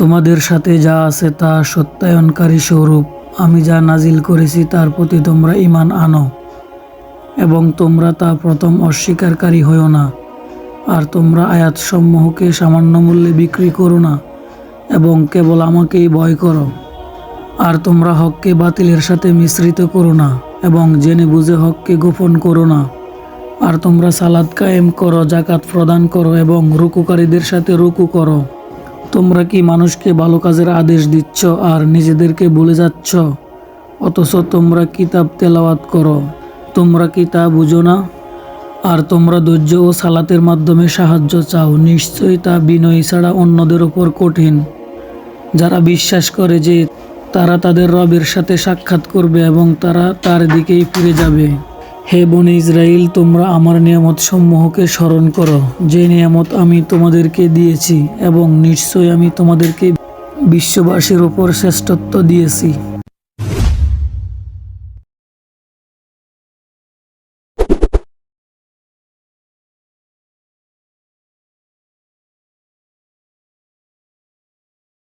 তোমাদের সাথে যা আছে তা সত্যায়নকারী স্বরূপ। আমি যা নাজিল করেছি তার প্রতি তোমরা ইমান আনো এবং তোমরা তা প্রথম অস্বীকারী হও না। আর তোমরা আয়াতসমূহকে সামান্য মূল্যে বিক্রি করো না এবং কেবল আমাকেই ভয় করো। আর তোমরা হককে বাতিলের সাথে মিশ্রিত করো না এবং জেনে বুঝে হককে গোপন করো না। আর তোমরা সালাদ কায়েম করো, জাকাত প্রদান করো এবং রুকুকারীদের সাথে রুকু করো। তোমরা কি মানুষকে ভালো কাজের আদেশ দিচ্ছ আর নিজেদেরকে ভুলে যাচ্ছ? অথচ তোমরা কিতাব তেলাওয়াত করো। তোমরা কি তা বুঝো না? আর তোমরা ধৈর্য ও সালাতের মাধ্যমে সাহায্য চাও। নিশ্চয়ই তা বিনয় ছাড়া অন্যদের ওপর কঠিন। যারা বিশ্বাস করে যে তারা তাদের রবের সাথে সাক্ষাৎ করবে এবং তারা তার দিকেই ফিরে যাবে। হে বন ইসরায়েল তোমরা আমার নিয়ামত সমূহকে স্মরণ করো। যে নিয়ামত আমি তোমাদেরকে দিয়েছি এবং নিশ্চয় আমি তোমাদেরকে বিশ্ববাসীর ওপর শ্রেষ্ঠত্ব দিয়েছি।